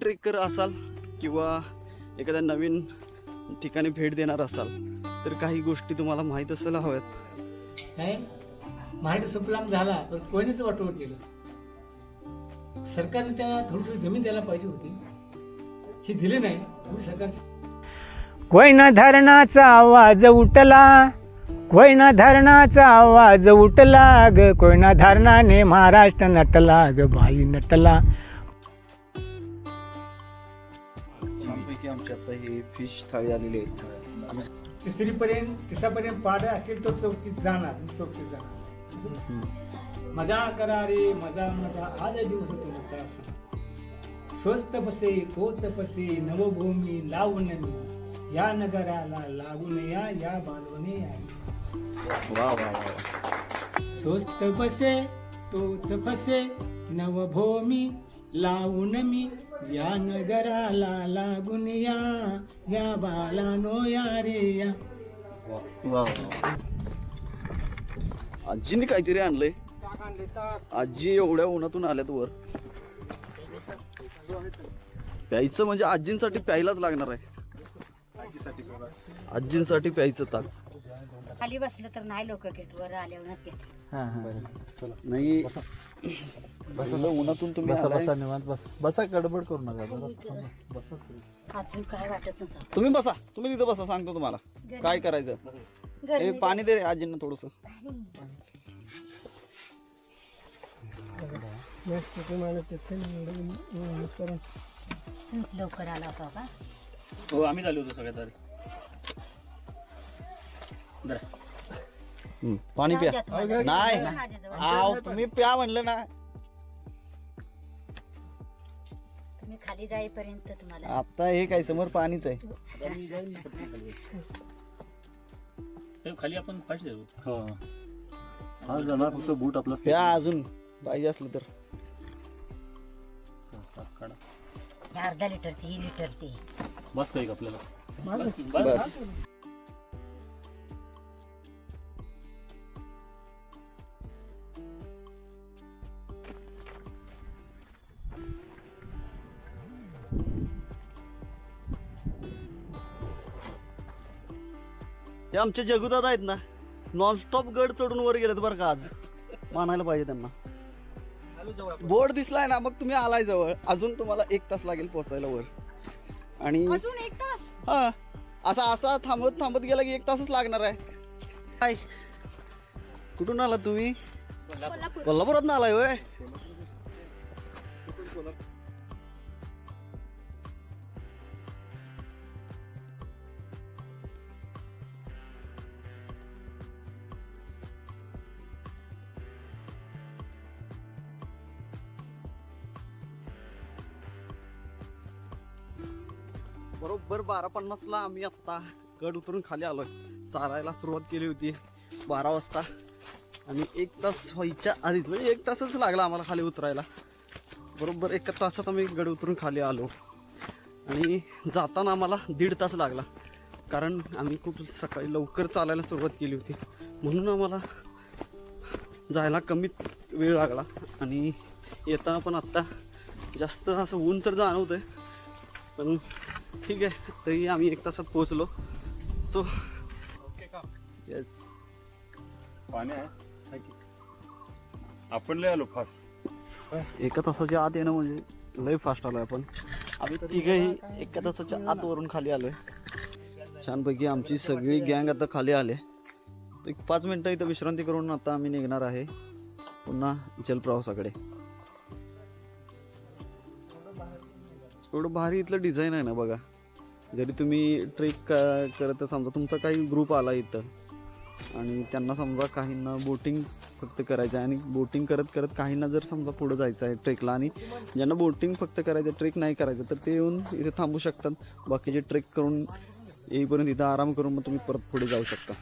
Trekker असाल किंवा एखाद्या नवीन ठिकाणी भेट देणार असाल तर काही गोष्टी तुम्हाला माहीत असायला हव्यात. काय? मराठी सुपलाम झाला पण कोणीच वाटवत गेलं सरकारने त्याला थोडीशी जमीन द्यायला पाहिजे होती. ही दिली नाही सरकार कोयना धरणाचा आवाज उठला कोयना धरणाचा आवाज उठला ग कोयना धरणाने महाराष्ट्र नटला ग भाई नटला. आता ही फिश थाळी आलेली आहे तिसरीपर्यंत तिसऱ्यापर्यंत पाडं असेल तो चौकीत जाणार मी चौकीत जाणार. मजा करा रे मजा मजा. आज दिवस होतो असा. स्वस्त बसे कोत बसे नवभूमी लावून या नगराला लागून या या वा वा स्वस्त बसे तोच बसे नवभूमी लावून मी या नगराला लागून या या बाला नो या रे या. वा वा. आजीने काहीतरी आणलंय. आजी एवढ्या उन्हातून आल्यात वर. प्यायचं म्हणजे आजींसाठी प्यायलाच लागणार आहे. आजींसाठी प्यायचं ताक. खाली बसलं तर नाही लोक घेत वर आल्यावरच घेत. नाही. बसलं उन्हातून तुम्ही आलाय. निवांत बस. बसा गडबड करू नका. बसा अजून काय वाटत नव्हतं तुम्ही बसा. तुम्ही तिथं बसा सांगतो तुम्हाला. काय करायचं? हे गरमी पाणी दे रे आजींना थोडस. लवकर आला होता का? हो आम्ही झालो होतो सगळ्यात आधी हम्म, पाणी प्या. नाही. आव तुम्ही प्या म्हणलं ना. तुम्ही खाली जाईपर्यंत तुम्हाला. आता हे काय समोर पाणीच आहे. खाली आपण फास्ट जाऊ हा. जाणार फक्त बूट आपला. प्या अजून. पाहिजे असलं तर. काढा. ही अर्धा लिटरची ही लिटरची. बस काही आपल्याला? बस. आमचे जगुदादा आहेत ना नॉनस्टॉप गड चढून वर गेलेत बरं का आज. मानायला पाहिजे त्यांना. बोर्ड दिसलाय ना मग तुम्ही आलाय जवळ. अजून तुम्हाला एक तास लागेल पोहोचायला वर. आणि अजून एक तास? हा. असा असा थांबत थांबत गेला की एक तासच लागणार आहे. काय कुठून आला तुम्ही? कोल्हापुरात ना आलाय होय? बरं बारा पन्नासला आम्ही आत्ता गड उतरून खाली आलो आहे चारायला सुरुवात केली होती बारा वाजता. आणि एक तास व्हायच्या आधीच म्हणजे एक तासच लागला आम्हाला खाली उतरायला. बरोबर एका तासात आम्ही गड उतरून खाली आलो. आणि जाताना आम्हाला दीड तास लागला. कारण आम्ही खूप सकाळी लवकर चालायला सुरुवात केली होती. म्हणून आम्हाला जायला कमीत वेळ लागला. आणि येताना पण आत्ता जास्त असं ऊन तर जाणवतंय. पण ठीक आहे तरी आम्ही एक तासात पोहोचलो. सो येस पाणी आहे? आपण लय आलो फास्ट एका तासाच्या आत येणं म्हणजे लय फास्ट आलोय आपण. आम्ही तिघही एका तासाच्या आत वरून खाली आलोय. छानपैकी आमची सगळी गँग आता खाली आले. एक पाच मिनटं इथं विश्रांती करून आता आम्ही निघणार आहे पुन्हा जलप्रवासाकडे. एवढं भारी इथलं डिझाईन आहे ना बघा. जरी तुम्ही ट्रेक करत समजा तुमचा काही ग्रुप आला इथं. आणि त्यांना समजा काहींना बोटिंग फक्त करायचं आहे. आणि बोटिंग करत करत काहींना जर समजा पुढं जायचं आहे ट्रेकला आणि ज्यांना बोटिंग फक्त करायचं ट्रेक नाही करायचं तर ते येऊन इथे थांबू शकतात. बाकीचे ट्रेक करून येईपर्यंत इथं आराम करून मग तुम्ही परत पुढे जाऊ शकता.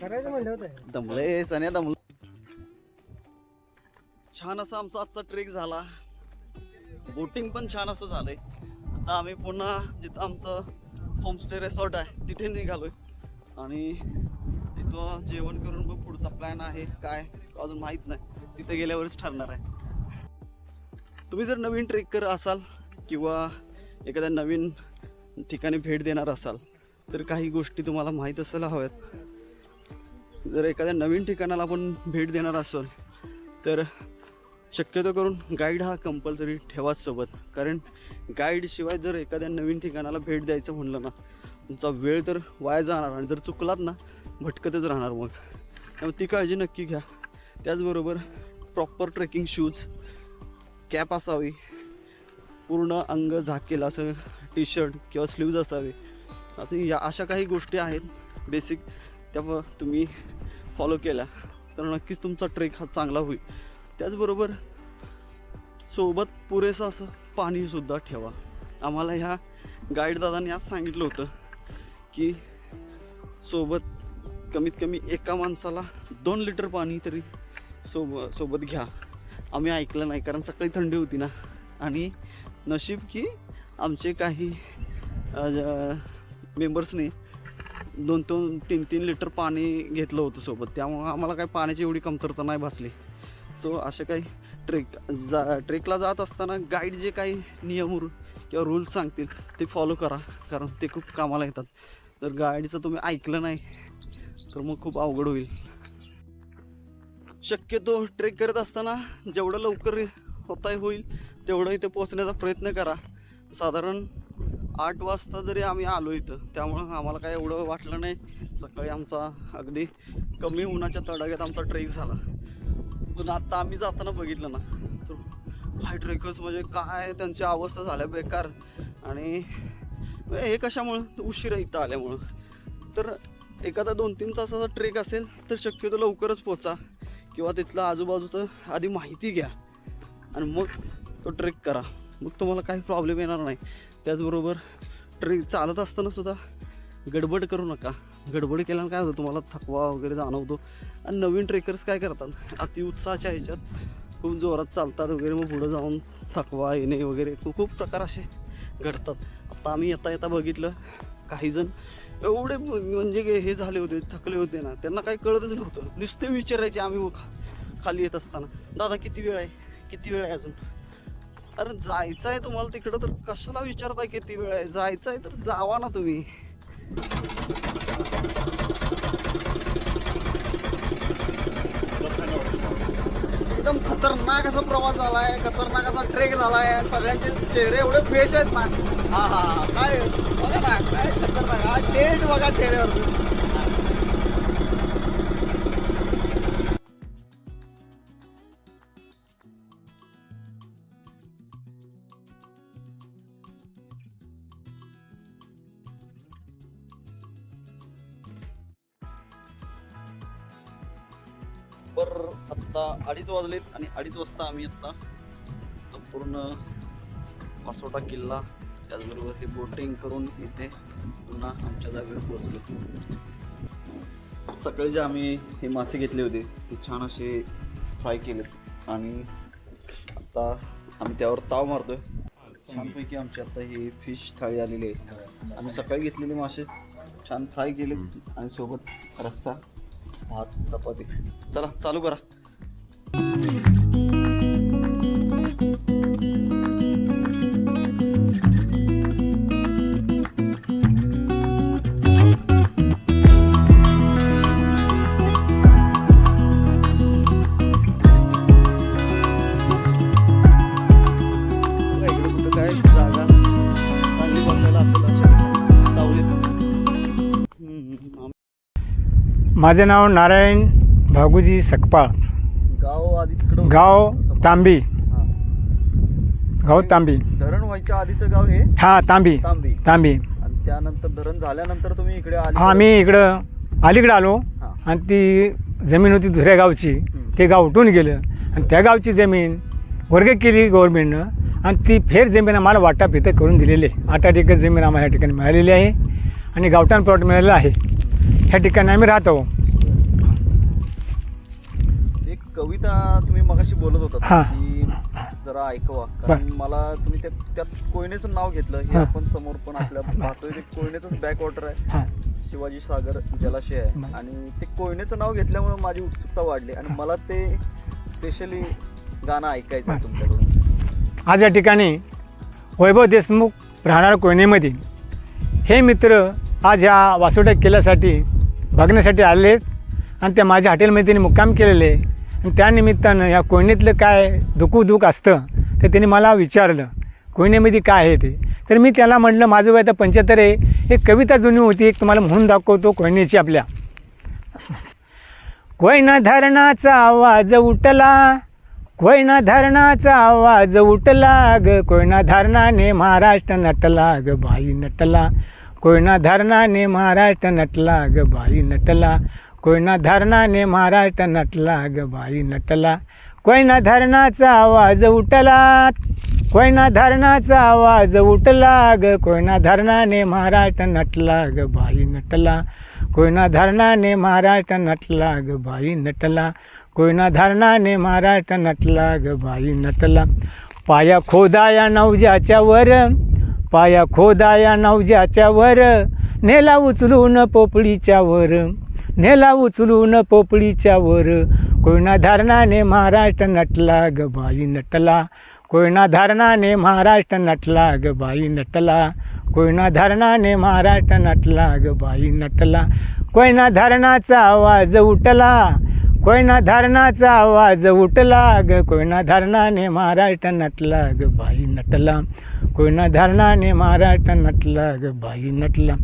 करायचं म्हणलं होतं. दमले सन्या दमलं. छान असा आमचा आजचा ट्रेक झाला. बोटिंग पण छान असं झालंय. आता आम्ही पुन्हा जिथं आमचं होमस्टे रिसॉर्ट आहे तिथे निघालोय. आणि तिथं जेवण करून मग पुढचा प्लॅन आहे काय अजून माहीत नाही. तिथे गेल्यावरच ठरणार आहे. तुम्ही जर नवीन ट्रेक ट्रेकर असाल किंवा एखाद्या नवीन ठिकाणी भेट देणार असाल तर काही गोष्टी तुम्हाला माहीत असायला हव्यात. जर एखाद्या नवीन ठिकाणाला आपण भेट देणार असाल तर शक्यतो करून गाईड हा कंपल्सरी ठेवाच सोबत. कारण गाईडशिवाय जर एखाद्या नवीन ठिकाणाला भेट द्यायचं म्हणलं ना तुमचा वेळ तर वाया जाणार आणि जर चुकलात ना भटकतच राहणार मग. त्यामुळे ती काळजी नक्की घ्या. त्याचबरोबर प्रॉपर ट्रेकिंग शूज कॅप असावी पूर्ण अंग झाकेल असं टी शर्ट किंवा स्लीव्ज असावे आता या अशा काही गोष्टी आहेत बेसिक त्या तुम्ही फॉलो केल्या. तर नक्कीच तुमचा ट्रेक हा चांगला होईल. त्याचबरोबर सोबत पुरेसं असं पाणीसुद्धा ठेवा. आम्हाला ह्या गाईड दादांनी आज सांगितलं होतं की सोबत कमीत कमी एका माणसाला दोन लिटर पाणी तरी सोब सोबत घ्या. आम्ही ऐकलं नाही कारण सकाळी थंडी होती ना. आणि नशीब की आमचे काही मेंबर्सने दोन दोन तीन तीन लिटर पाणी घेतलं होतं सोबत. त्यामुळं आम्हाला काही पाण्याची एवढी कमतरता नाही भासली. सो असे काही ट्रेक जा ट्रेकला जात असताना गाईड जे काही नियम किंवा रूल्स सांगतील ते फॉलो करा. कारण ते खूप कामाला येतात. जर गाईडचं तुम्ही ऐकलं नाही तर मग खूप अवघड होईल. शक्यतो ट्रेक करत असताना जेवढं लवकर होता होईल तेवढं इथे पोहोचण्याचा प्रयत्न करा. साधारण आठ वाजता जरी आम्ही आलो इथं त्यामुळं आम्हाला काय एवढं वाटलं नाही. सकाळी आमचा अगदी कमी उन्हाच्या तडाख्यात आमचा ट्रेक झाला. पण आत्ता आम्ही जाताना बघितलं ना तर हाय ट्रेकर्स म्हणजे काय त्यांची अवस्था झाल्या बेकार. आणि हे कशामुळं? उशिरा इथं आल्यामुळं. तर एखादा दोन तीन तासाचा ट्रेक असेल तर शक्यतो लवकरच पोचा किंवा तिथलं आजूबाजूचं आधी माहिती घ्या. आणि मग तो ट्रेक करा. मग तुम्हाला काही प्रॉब्लेम येणार नाही. त्याचबरोबर ट्रेक चालत असताना सुद्धा गडबड करू नका. गडबड केल्यानं काय होतं तुम्हाला थकवा वगैरे जाणवतो. आणि नवीन ट्रेकर्स काय करतात? अतिउत्साहाच्या ह्याच्यात खूप जोरात चालतात वगैरे मग पुढं जाऊन थकवा येणे वगैरे खूप खूप प्रकार असे घडतात. आता आम्ही येता येता बघितलं काही जण एवढे म्हणजे हे झाले होते थकले होते ना त्यांना काही कळतच नव्हतं. नुसते विचारायचे आम्ही खाली येत असताना दादा किती वेळ आहे? किती वेळ आहे अजून? अरे जायचं आहे तुम्हाला तिकडं तर कशाला विचारताय किती वेळ आहे? जायचं आहे तर जावा ना तुम्ही. एकदम खतरनाक असा प्रवास झालाय खतरनाक असा ट्रेक झालाय. सगळ्यांचे चेहरे एवढे फ्रेश आहेत ना. हा हा काय बघा ना काय खतरनाक. हा टेस्ट बघा चेहऱ्यावर वाजलेत आणि अडीच वाजता आम्ही आत्ता संपूर्ण वासोटा किल्ला त्याचबरोबर हे बोटिंग करून इथे पुन्हा आमच्या जागेवर पोहोचलो. सकाळी जे आम्ही हे मासे घेतले होते ते छान असे फ्राय केलेत. आणि आता आम्ही त्यावर ताव मारतोय. छानपैकी आमची आता ही फिश थाळी आलेली आहे. आम्ही सकाळी घेतलेले मासे छान फ्राय केले आणि सोबत रस्सा भात चपाती. चला चालू करा. माझे नाव नारायण भागुजी सकपाळ. गाव आधी तिकडं गाव तांबी. गाव तांबी. धरण व्हायच्या आधीचं गाव हे? हा तांबी. तांबी. तांबी. आणि त्यानंतर धरण झाल्यानंतर तुम्ही इकडे आले हा आम्ही इकडं अलीकडं आलो. हा. आणि ती जमीन होती दुसऱ्या गावची. ते गाव उठून गेलं. आणि त्या गावची जमीन वर्ग केली गव्हर्नमेंटनं आणि ती फेर जमीन आम्हाला वाटाप इथं करून दिलेली आहे. आठ आठ एकर जमीन आम्हाला या ठिकाणी मिळालेली आहे. आणि गावठाण प्लॉट मिळालेला आहे. ह्या ठिकाणी आम्ही राहतो. एक कविता तुम्ही मगाशी बोलत होता हा. की जरा ऐकवा. कारण मला तुम्ही त्या त्यात कोयनेचं नाव घेतलं हे हा. आपण समोर पण आपल्या पाहतोय. ते कोयनेचंच बॅक वॉटर आहे. हां. शिवाजी सागर जलाशय आहे. बरं. आणि ते कोयनेचं नाव घेतल्यामुळे माझी उत्सुकता वाढली. आणि मला ते स्पेशली गाणं ऐकायचं आहे. तुमच्याकडून. आज या ठिकाणी वैभव देशमुख राहणार कोयनेमध्ये. हे मित्र आज ह्या वासोट्या केल्यासाठी बघण्यासाठी आले आहेत. आणि त्या माझ्या हॉटेलमध्ये त्यांनी मुक्काम केलेले आहे. त्यानिमित्तानं या कोयनेतलं काय दुखू दुःख असतं तर त्यांनी मला विचारलं कोयनेमध्ये काय आहे ते? तर मी त्याला म्हटलं माझं वय आता पंच्याहत्तर आहे. एक कविता जुनी होती एक तुम्हाला म्हणून दाखवतो कोयनेची आपल्या. कोयना धरणाचा आवाज उठला कोयना धरणाचा आवाज उठला ग कोयना धरणाने महाराष्ट्र नटला ग बाई नटला. कोयना धरणाने महाराष्ट्र नटला ग बाई नटला. कोयना धरणाने महाराष्ट्र नटला ग बाई नटला. कोयना धरणाचा आवाज उठला. कोयना धरणाचा आवाज उठला ग. कोयना धरणाने महाराष्ट्र नटला ग बाई नटला. कोयना धरणाने महाराष्ट्र नटला ग बाई नटला. कोयना धरणाने महाराष्ट्र नटला ग बाई नटला. पाया खोदाया नवजाच्या वर. पाया खोदाया नवजाच्या वर. नेला उचलून पोपळीच्या वर. नेला उचलून पोपळीच्या वर. कोयना धारणाने महाराष्ट्र नटला ग बाई नटला. कोयना धारणाने महाराष्ट्र नटला ग बाई नटला. कोयना धारणाने महाराष्ट्र नटला ग बाई नटला. कोयना धरणाचा आवाज उठला. कोयना धरणाचा आवाज उठला ग. कोयना धारणाने महाराष्ट्र नटला ग बाई नटला. कोयना धारणाने महाराष्ट्र नटला ग बाई नटला.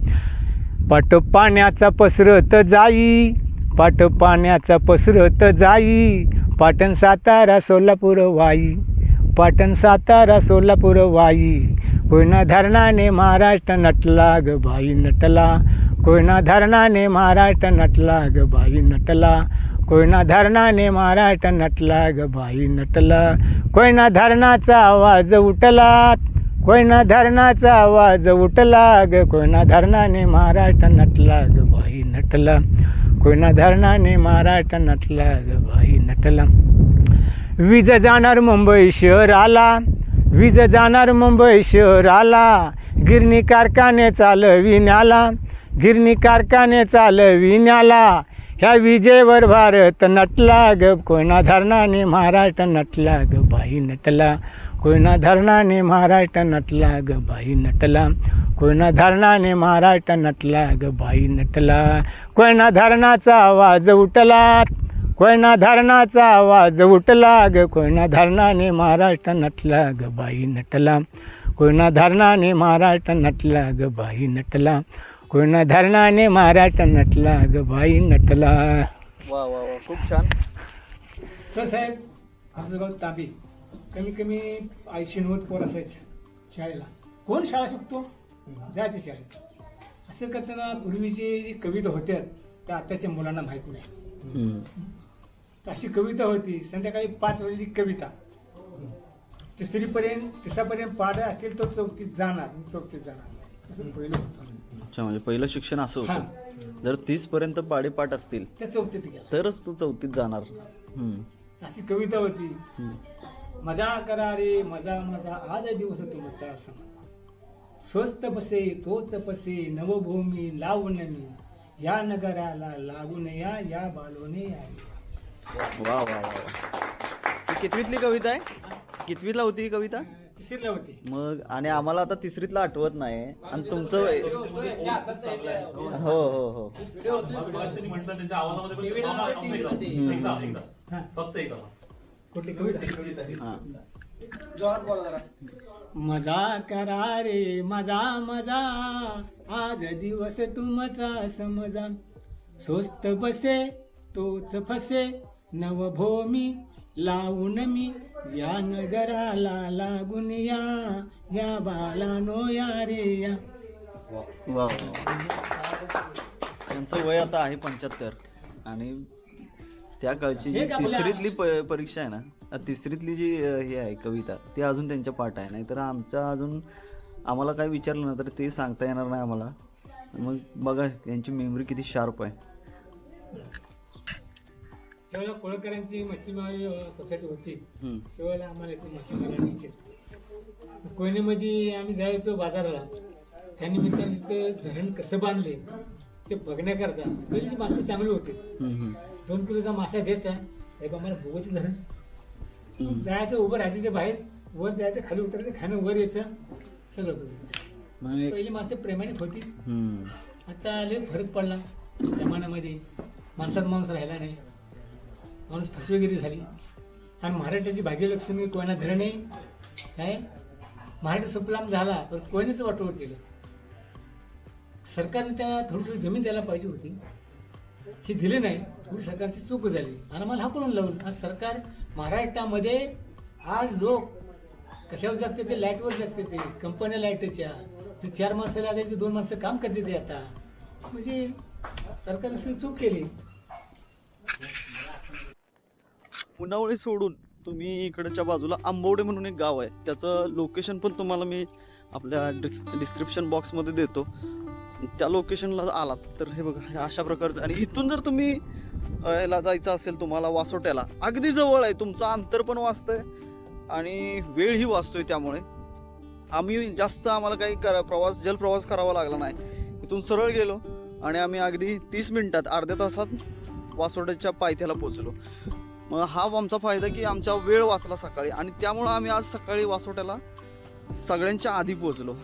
पाट पाण्याचा पसरत जाई पाट पाण्याचा पसरत जाई पाटण सातारा सोलापूर वाई पाटण सातारा सोलापूर वाई कोयना धरणाने महाराष्ट्र नटला ग बाई नटला कोयना धरणाने महाराष्ट्र नटला ग बाई नटला कोयना धरणाने महाराष्ट्र नटला ग बाई नटला कोयना धरणाचा आवाज उठला कोयना धरणाचा आवाज उठला ग कोयना धरणाने महाराष्ट्र नटला ग बाई नटला. कोयना धरणाने महाराष्ट्र नटला ग बाई नटला. वीज जाणार मुंबई शहराला वीज जाणार मुंबई शहराला गिरणी कारखाने चालविण्याला गिरणी कारखाने चालविण्याला ह्या विजेवर भारत नटला ग कोयना धरणाने महाराष्ट्र नटला ग बाई नटला. कोयना धरणाने महाराष्ट्र नटला ग बाई नटला. कोयना धरणाने महाराष्ट्र नटला ग बाई नटला. कोयना धरणाचा आवाज उठला. कोयना धरणाचा आवाज उठला ग. कोयना धरणाने महाराष्ट्र नटला ग बाई नटला. कोयना धरणाने महाराष्ट्र नटला ग बाई नटला. कोयना धरणाने महाराष्ट्र नटला ग बाई नटला. वा वा वा खूप छान. तर साहेब आमचं गाव ताबी. कमी कमी ऐंशी नव्वद पोर असायचं शाळेला. कोण शाळा शिकतो? जायचं शाळेत. असं करताना पूर्वीची जी कविता होत्या त्या आताच्या मुलांना माहीत नाही. तर अशी कविता होती संध्याकाळी पाच वाजली कविता. तिसरीपर्यंत तिसऱ्यापर्यंत पाढ असेल तो चौथीत जाणार मी चौथीत जाणार. पहिलं अच्छा म्हणजे पहिलं शिक्षण असं होतं. जर तीस पर्यंत पाडेपाठ असतील त्या चौथीत तरच तू चौथीत जाणार. अशी कविता होती. मजा करा रे मजा मजा. आज दिवस तुमचा सण स्वस्त बसे तोच पसे नवभूमी लावून मी. या नगराला लागून या या बालोने वा वा वा वा. कितवीतली कविता आहे? कितवीतला होती ही कविता? तिसरीला होती. मग आणि आम्हाला आता तिसरीतला आठवत नाही आणि तुमचं हो हो हो. म्हटलं त्यांच्या आवाजामध्ये. हा. फक्त एकदा. कुठली कविता. मजा करा रे मजा मजा. आज दिवस तुमचा समजा. स्वस्त बसे तोच फसे. नवभूमी लावून मी या नगराला लागून या. या बालानो या रे या. वा वा वा. त्यांचं वय आता आहे पंच्याहत्तर. आणि त्या काळची जी तिसरीतली प- परीक्षा आहे ना अ, तिसरीतली जी अ, हे आहे कविता ती अजून त्यांच्या पाठ आहे. नाहीतर आमच्या अजून आम्हाला काय विचारलं ना तर ते सांगता येणार नाही आम्हाला. मग बघा यांची मेमरी किती शार्प आहे. त्यावेळेला कोळकरांची मच्छीमारी अं, सोसायटी होती. हम्म. त्यावेळेला आम्हाला इथे कोयनेमध्ये आम्ही जायचो बाजाराला. त्यानिमित्तानं इथं धरण कसं बांधले ते बघण्याकरता पहिली मासे चांगली होते. हम्म, हम्म. दोन किलोचा मासा साहेब आम्हाला भोगवती धरण हम्म. जायचं उभं राहायचं ते बाहेर वर जायचं खाली उतरायचं खाणं वर यायचं सगळं. म्हणजे पहिली मासे प्रेमाने होती. आता लय फरक पडला जमान्यामध्ये. माणसात माणूस राहिला नाही. माणूस फसवेगिरी झाली. आणि महाराष्ट्राची भाग्यलक्ष्मी कोणा धरण आहे काय महाराष्ट्र सुपलाम झाला तर कोणीच वाटोवट केलं सरकारने त्या थोडी थोडी जमीन द्यायला पाहिजे होती. ही दिली नाही. थोडी सरकारची चूक झाली. आणि मला हाकलून लावून? आज सरकार महाराष्ट्रामध्ये आज लोक कशावर जगते ते लाईटवर जगते ते कंपन्या लाईटच्या. ते चार माणसं लागायचे दोन माणसं काम करते ते आता. म्हणजे सरकारने चूक केली. पुनावळे सोडून तुम्ही इकडच्या बाजूला आंबोडे म्हणून एक गाव आहे. त्याचं लोकेशन पण तुम्हाला मी आपल्या डिस् डिस्क्रिप्शन बॉक्समध्ये देतो. त्या लोकेशनला आलात. तर हे बघा अशा प्रकारचं. आणि इथून जर तुम्ही याला जायचं असेल तुम्हाला वासोट्याला. अगदी जवळ आहे तुमचं अंतर पण वाचतंय आणि वेळही वाचतोय त्यामुळे. आम्ही जास्त आम्हाला काही करा प्रवास जलप्रवास करावा लागला नाही. इथून सरळ गेलो आणि आम्ही अगदी तीस मिनिटात अर्ध्या तासात वासोट्याच्या पायथ्याला पोचलो मग हा आमचा फायदा की आमचा वेळ वाचला सकाळी आणि त्यामुळं आम्ही आज सकाळी वासोट्याला सगळ्यांच्या आधी पोचलो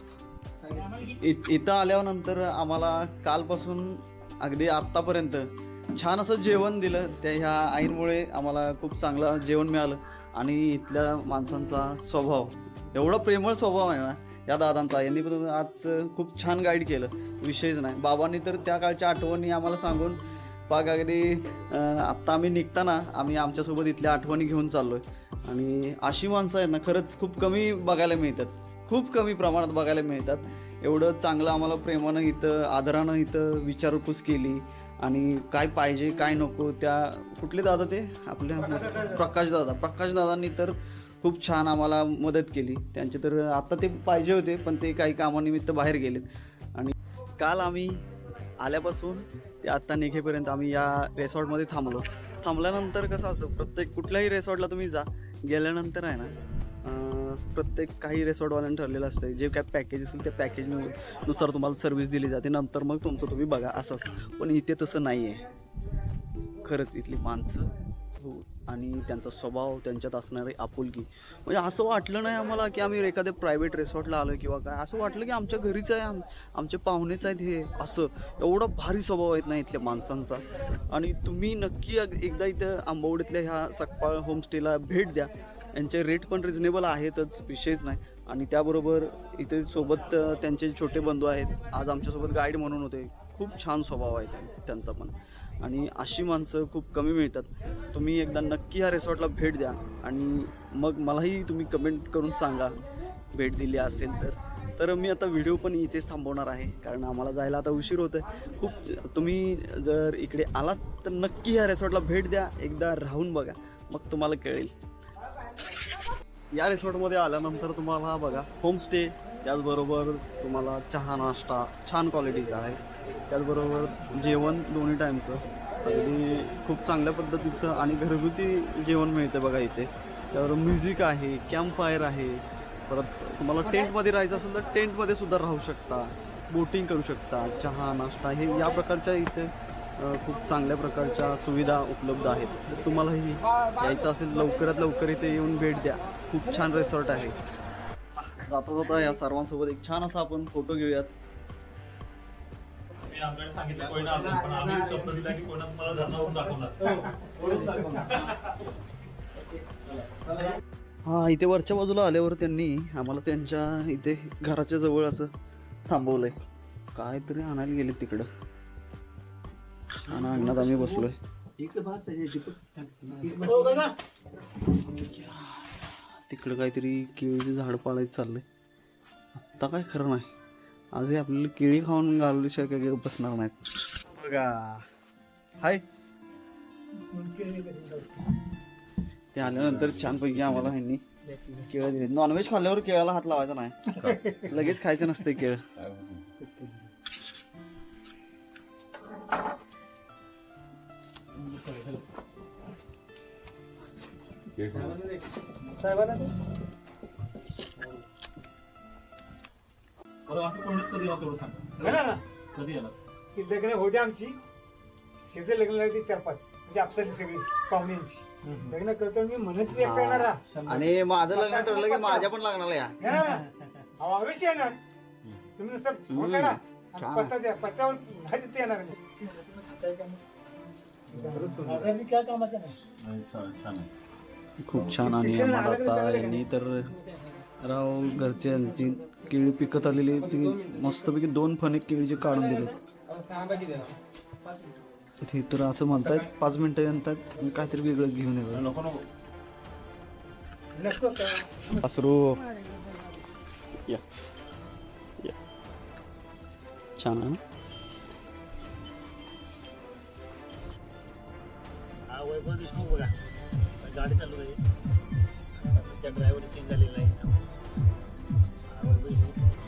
इ- इथं आल्यानंतर आम्हाला कालपासून अगदी आत्तापर्यंत छान असं जेवण दिलं. त्या ह्या आईंमुळे आम्हाला खूप चांगलं जेवण मिळालं. आणि इथल्या माणसांचा स्वभाव एवढा प्रेमळ स्वभाव आहे ना या दादांचा. यांनी पण आज खूप छान गाईड केलं. विषयच नाही. बाबांनी तर त्या काळच्या आठवणी आम्हाला सांगून पाक अगदी आत्ता आम्ही निघताना आम्ही आमच्यासोबत इथल्या आठवणी घेऊन चाललो आहे आणि अशी माणसं आहेत ना खरंच खूप कमी बघायला मिळतात. खूप कमी प्रमाणात बघायला मिळतात. एवढं चांगलं आम्हाला प्रेमानं इथं आदरानं इथं विचारपूस केली. आणि काय पाहिजे काय नको त्या कुठले दादा ते? आपल्या प्रकाश दादा. प्रकाश दादांनी तर खूप छान आम्हाला मदत केली. त्यांचे तर आता ते पाहिजे होते पण ते काही कामानिमित्त बाहेर गेलेत. आणि काल आम्ही आल्यापासून ते आत्ता निघेपर्यंत आम्ही या रेसॉर्टमध्ये थांबलो. थांबल्यानंतर कसं असतं प्रत्येक कुठल्याही रेसॉर्टला तुम्ही जा गेल्यानंतर आहे ना प्रत्येक काही रेसॉर्टवाल्यांनी ठरलेलं असतं जे काय पॅकेज असेल त्या पॅकेजनुसार तुम्हाला सर्व्हिस दिली जाते. नंतर मग तुमचं तुम्ही बघा असं पण इथे तसं नाही आहे खरंच इथली माणसं हो आणि त्यांचा स्वभाव त्यांच्यात असणारी आपुलकी. म्हणजे असं वाटलं नाही आम्हाला की आम्ही एखाद्या प्रायव्हेट रिसॉर्टला आलो किंवा काय. असं वाटलं की आमच्या घरीच आहे आम आमचे पाहुणेच आहेत हे. असं. एवढा भारी स्वभाव आहेत ना इथल्या माणसांचा. आणि तुम्ही नक्की एकदा इथं आंबवडीतल्या ह्या सकपाळ होमस्टेला भेट द्या. यांचे रेट पण रिजनेबल आहेतच विषयच नाही. आणि त्याबरोबर इथे सोबत त्यांचे छोटे बंधू आहेत. आज आमच्यासोबत गाईड म्हणून होते. खूप छान स्वभाव आहे त्यांचा पण. आणि अशी माणसं खूप कमी मिळतात. तुम्ही एकदा नक्की ह्या रिसॉर्टला भेट द्या. आणि मग मलाही तुम्ही कमेंट करून सांगा. भेट दिली असेल तर. तर मी आता व्हिडिओ पण इथेच थांबवणार आहे. कारण आम्हाला जायला आता उशीर होतं खूप तुम्ही जर इकडे आलात तर नक्की ह्या रिसॉर्टला भेट द्या. एकदा राहून बघा. मग तुम्हाला कळेल. या रिसॉर्टमध्ये आल्यानंतर तुम्हाला बघा होमस्टे त्याचबरोबर तुम्हाला चहा नाश्ता छान क्वालिटीचा आहे. त्याचबरोबर जेवण दोन्ही टाईमचं अगदी खूप चांगल्या पद्धतीचं आणि घरगुती जेवण मिळतं बघा इथे. त्यावर म्युझिक आहे कॅम्प फायर आहे. परत तुम्हाला टेंटमध्ये राहायचं असेल तर टेंटमध्ये सुद्धा राहू शकता. बोटिंग करू शकता चहा नाश्ता हे या प्रकारच्या इथे खूप चांगल्या प्रकारच्या सुविधा उपलब्ध आहेत. तर तुम्हालाही यायचं असेल लवकरात लवकर इथे येऊन भेट द्या. खूप छान रिसॉर्ट आहे. जाता जाता या सर्वांसोबत एक छान असा आपण फोटो घेऊयात. दाखवणार. हा इथे वरच्या बाजूला आल्यावर त्यांनी आम्हाला त्यांच्या इथे घराच्या जवळ असं थांबवलंय. काहीतरी आणायला गेले तिकडं. आणि अंगणात आम्ही बसलोय. तिकडं काहीतरी केळीचे झाड पाळायचं चाललंय. आत्ता काय खरं नाही. आजही आपल्याला केळी खाऊन घालल्याशिवाय काही बसणार नाहीत. बघा. हाय. ते आल्यानंतर छानपैकी आम्हाला ह्यांनी केळं दिले. नॉनव्हेज खाल्ल्यावर केळाला हात लावायचा नाही. लगेच खायचं नसतं केळ. कधी ती लग्न होते आमची लग्न लागली चार पाच म्हणजे आपसाची सगळी पाहुण्यांची लग्न करतो मी म्हणत हा. आणि माझं लग्न ठरलं की माझ्या पण लागणार या येणार ना? अहो, अवश्य येणार तुम्ही नुसतं फोन हम्म. करा आणि छान. पत्ता द्या पत्त्यावर नाही तिथे येणार मी. खूप छान आणि आम्हाला आता यांनी तर राव घरचे यांची केळी पिकत आलेली ती मस्तपैकी दोन फणे केळीचे काढून दिले. इथे तर असं म्हणतायत पाच मिनिटं म्हणतात मी काहीतरी वेगळं घेऊन येतो. नको नको. नको का? वासरू या. या छान आहे वैभव देशमुख बघा गाडी चालू आहे. त्या ड्रायव्हर चेंज झालेला आहे. वैभव देशमुख